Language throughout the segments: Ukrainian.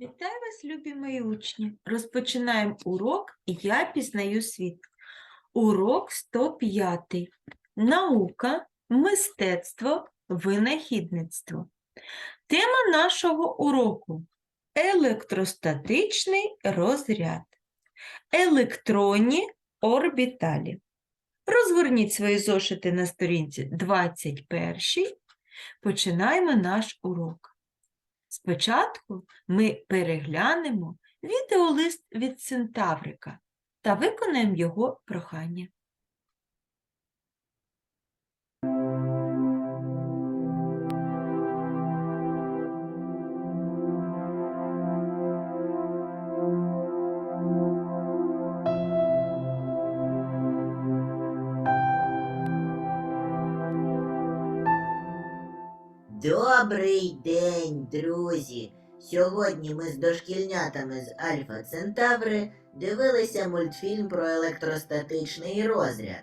Вітаю вас, любі мої учні! Розпочинаємо урок Я пізнаю світ. Урок 105. Наука, мистецтво, винахідництво. Тема нашого уроку електростатичний розряд. Електронні орбіталі. Розгорніть свої зошити на сторінці 21. Починаємо наш урок. Спочатку ми переглянемо відеолист від Центаврика та виконаємо його прохання. Добрий день, друзі! Сьогодні ми з дошкільнятами з Альфа Центаври дивилися мультфільм про електростатичний розряд.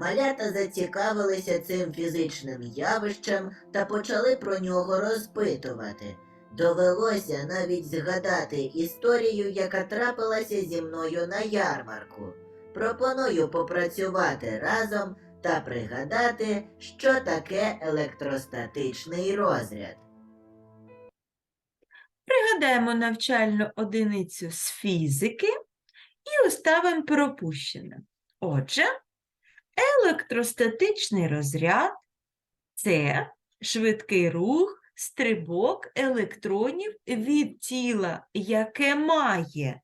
Малята зацікавилися цим фізичним явищем та почали про нього розпитувати. Довелося навіть згадати історію, яка трапилася зі мною на ярмарку. Пропоную попрацювати разом та пригадати, що таке електростатичний розряд. Пригадаємо навчальну одиницю з фізики і оставимо пропущене. Отже, електростатичний розряд це швидкий рух, стрибок електронів від тіла, яке має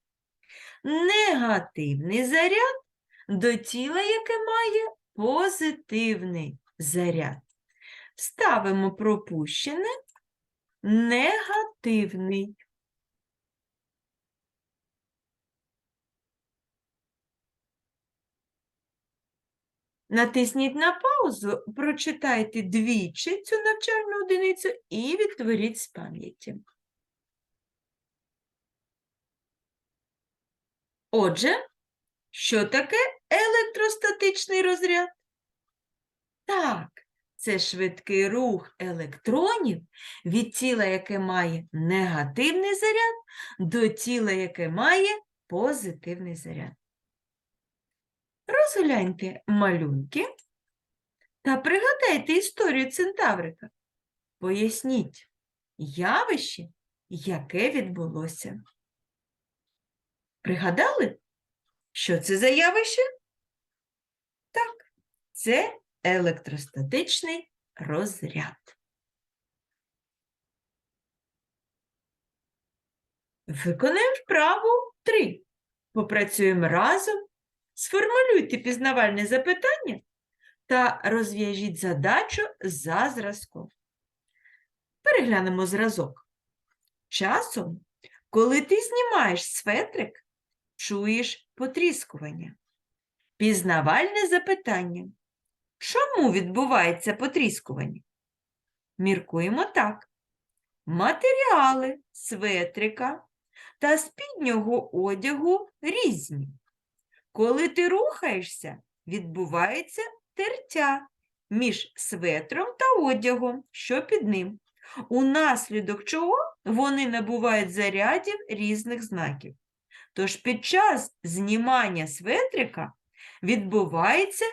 негативний заряд до тіла, яке має позитивний заряд. Ставимо пропущене негативний. Натисніть на паузу, прочитайте двічі цю навчальну одиницю і відтворіть з пам'яті. Отже, що таке електростатичний розряд? Так, це швидкий рух електронів від тіла, яке має негативний заряд, до тіла, яке має позитивний заряд. Розгляньте малюнки та пригадайте історію Центаврика. Поясніть явище, яке відбулося. Пригадали? Що це за явище? Це електростатичний розряд. Виконаємо вправу 3. Попрацюємо разом. Сформулюйте пізнавальне запитання та розв'яжіть задачу за зразком. Переглянемо зразок. Часом, коли ти знімаєш светрик, чуєш потріскування. Пізнавальне запитання. Чому відбувається потріскування? Міркуємо так. Матеріали светрика та спіднього одягу різні. Коли ти рухаєшся, відбувається тертя між светром та одягом, що під ним, унаслідок чого вони набувають зарядів різних знаків. Тож під час знімання светрика відбувається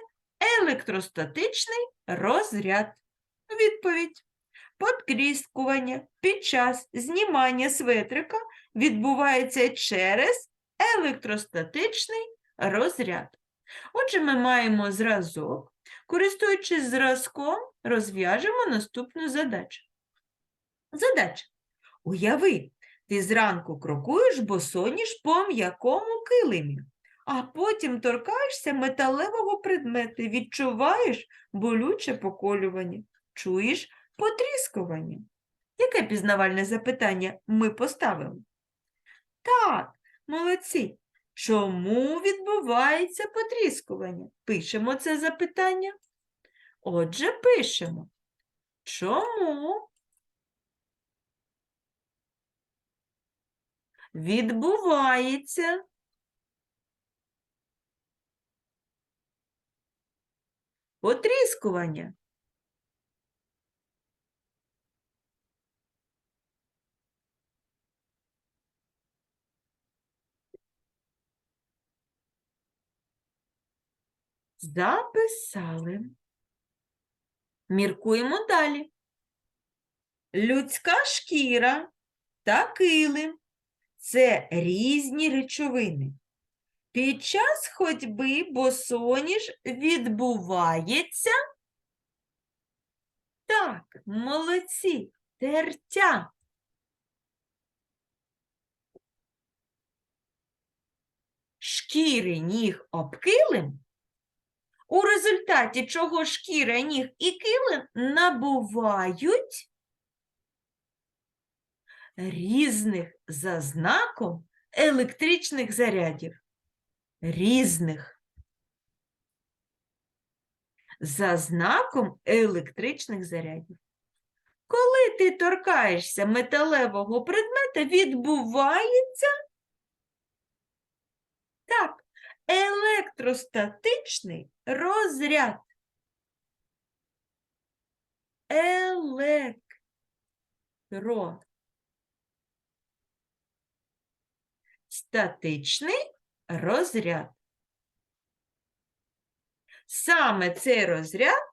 електростатичний розряд. Відповідь. Подкріскування під час знімання светрика відбувається через електростатичний розряд. Отже, ми маємо зразок. Користуючись зразком, розв'яжемо наступну задачу. Задача. Уяви, ти зранку крокуєш босоніж по м'якому килимі а потім торкаєшся металевого предмету, відчуваєш болюче поколювання, чуєш потріскування. Яке пізнавальне запитання ми поставимо? Так, молодці. Чому відбувається потріскування? Пишемо це запитання. Отже, пишемо. Чому відбувається Потріскування. Записали. Міркуємо далі. Людська шкіра та килим це різні речовини. Під час ходьби босоніж відбувається. Так, молодці, тертя. Шкіри ніг об килим, у результаті чого шкіра ніг і килим набувають різних за знаком електричних зарядів. Різних. За знаком електричних зарядів. Коли ти торкаєшся металевого предмета, відбувається так, електростатичний розряд. Електро. Статичний розряд. Саме цей розряд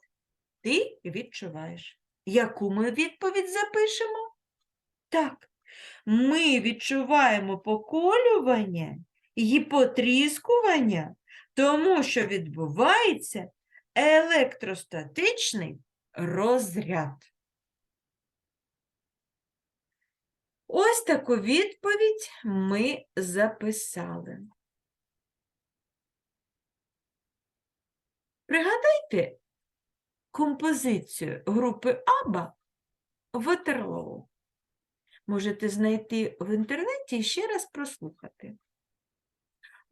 ти відчуваєш. Яку ми відповідь запишемо? Так, ми відчуваємо поколювання і потріскування, тому що відбувається електростатичний розряд. Ось таку відповідь ми записали. Пригадайте композицію групи Аба Ватерлоу. Можете знайти в інтернеті і ще раз прослухати.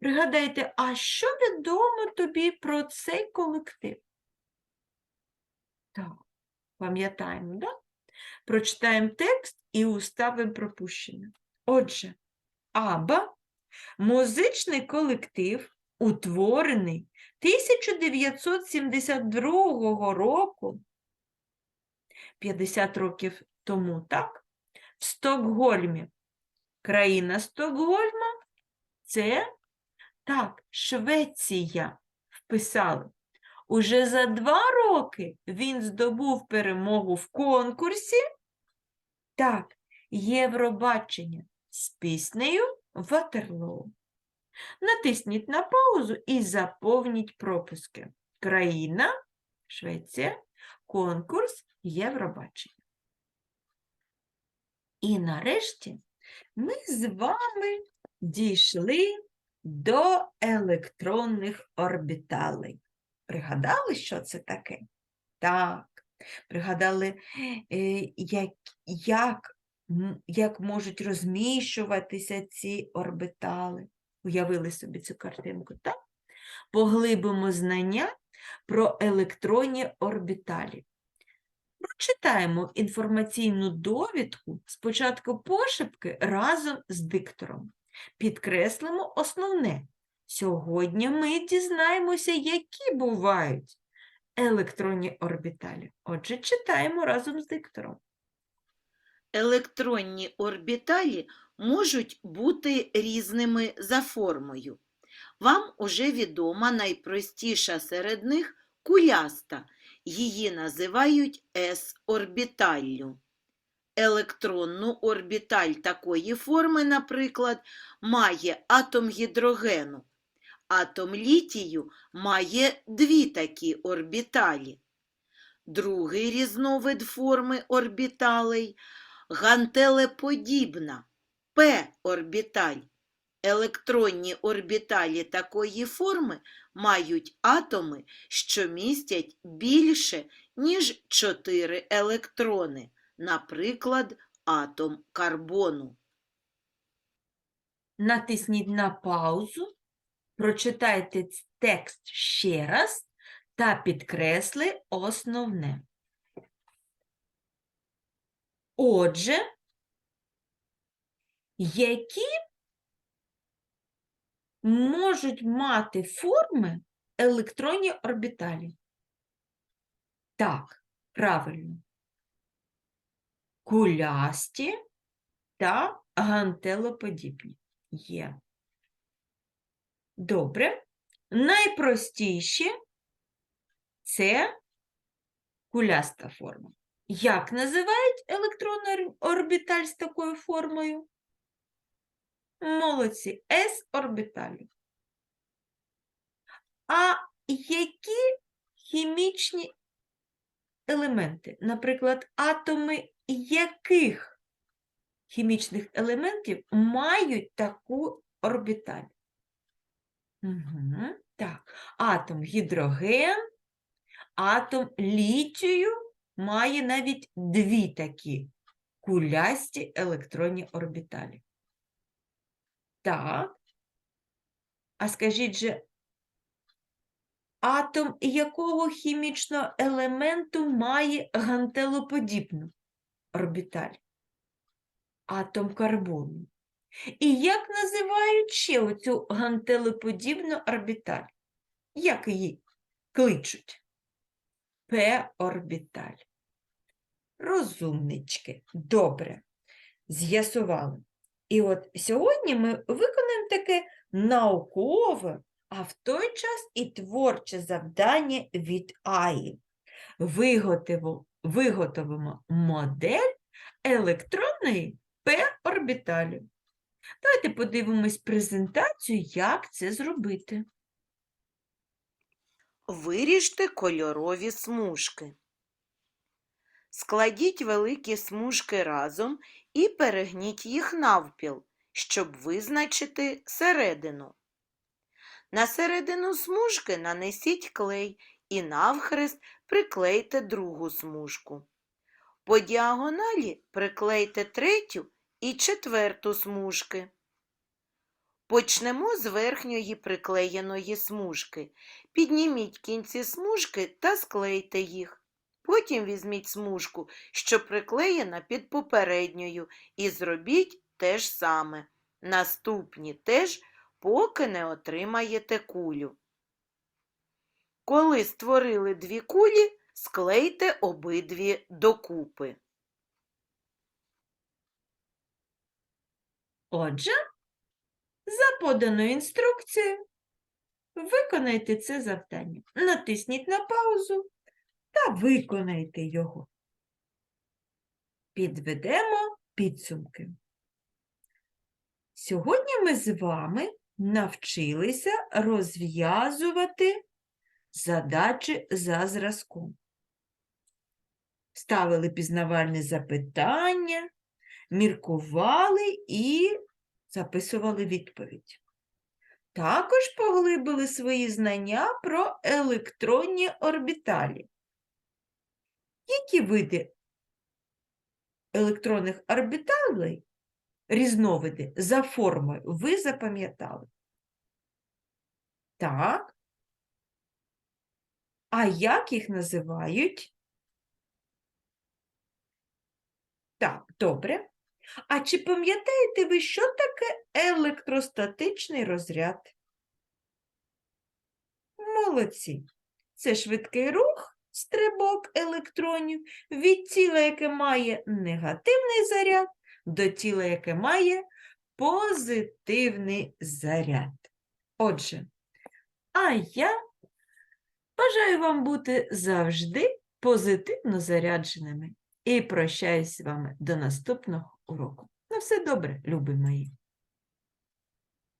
Пригадайте, а що відомо тобі про цей колектив? Так, пам'ятаємо, да? Прочитаємо текст і уставимо пропущене. Отже, Аба музичний колектив, утворений 1972 року, 50 років тому, так, в Стокгольмі. Країна Стокгольма це так, Швеція вписали. Уже за два роки він здобув перемогу в конкурсі. Так, Євробачення з піснею Ватерлоу. Натисніть на паузу і заповніть пропуски. Країна, Швеція, конкурс Євробачення. І нарешті ми з вами дійшли до електронних орбіталей. Пригадали, що це таке? Так, пригадали, е, як, як, як можуть розміщуватися ці орбітали. Уявили собі цю картинку, так? Поглибимо знання про електронні орбіталі. Прочитаємо інформаційну довідку спочатку пошепки разом з диктором. Підкреслимо основне. Сьогодні ми дізнаємося, які бувають електронні орбіталі. Отже, читаємо разом з диктором. Електронні орбіталі можуть бути різними за формою. Вам уже відома найпростіша серед них куляста. Її називають S-орбіталлю. Електронну орбіталь такої форми, наприклад, має атом гідрогену. Атом літію має дві такі орбіталі. Другий різновид форми орбіталей гантелеподібна П-орбіталь. Електронні орбіталі такої форми мають атоми, що містять більше, ніж 4 електрони, наприклад, атом карбону. Натисніть на паузу, прочитайте текст ще раз та підкресли основне. Отже, які можуть мати форми електронні орбіталі? Так, правильно. Кулясті та гантелоподібні є. Добре. Найпростіші Це куляста форма. Як називають електронний орбіталь з такою формою? Молодці, s-орбіталі. А які хімічні елементи, наприклад, атоми яких хімічних елементів мають таку орбіталь? Угу. Так, атом гідроген, атом літію має навіть дві такі кулясті електронні орбіталі. Так. А скажіть же, атом якого хімічного елементу має гантелоподібну орбіталь? Атом карбону. І як називають ще оцю гантелоподібну орбіталь? Як її кличуть? П-орбіталь. Розумнички. Добре. З'ясували. І от сьогодні ми виконаємо таке наукове, а в той час і творче завдання від АІ. Виготовимо, модель електронної П-орбіталі. Давайте подивимось презентацію, як це зробити. Виріжте кольорові смужки. Складіть великі смужки разом і перегніть їх навпіл, щоб визначити середину. На середину смужки нанесіть клей і навхрест приклейте другу смужку. По діагоналі приклейте третю і четверту смужки. Почнемо з верхньої приклеєної смужки. Підніміть кінці смужки та склейте їх. Потім візьміть смужку, що приклеєна під попередньою, і зробіть те ж саме. Наступні теж, поки не отримаєте кулю. Коли створили дві кулі, склейте обидві докупи. Отже, за поданою інструкцією виконайте це завдання. Натисніть на паузу та виконайте його. Підведемо підсумки. Сьогодні ми з вами навчилися розв'язувати задачі за зразком. Ставили пізнавальні запитання, міркували і записували відповідь. Також поглибили свої знання про електронні орбіталі. Які види електронних орбіталей, різновиди за формою, ви запам'ятали? Так. А як їх називають? Так, добре. А чи пам'ятаєте ви, що таке електростатичний розряд? Молодці. Це швидкий рух, стрибок електронів від тіла, яке має негативний заряд, до тіла, яке має позитивний заряд. Отже, а я бажаю вам бути завжди позитивно зарядженими і прощаюсь з вами до наступного уроку. На все добре, любі мої!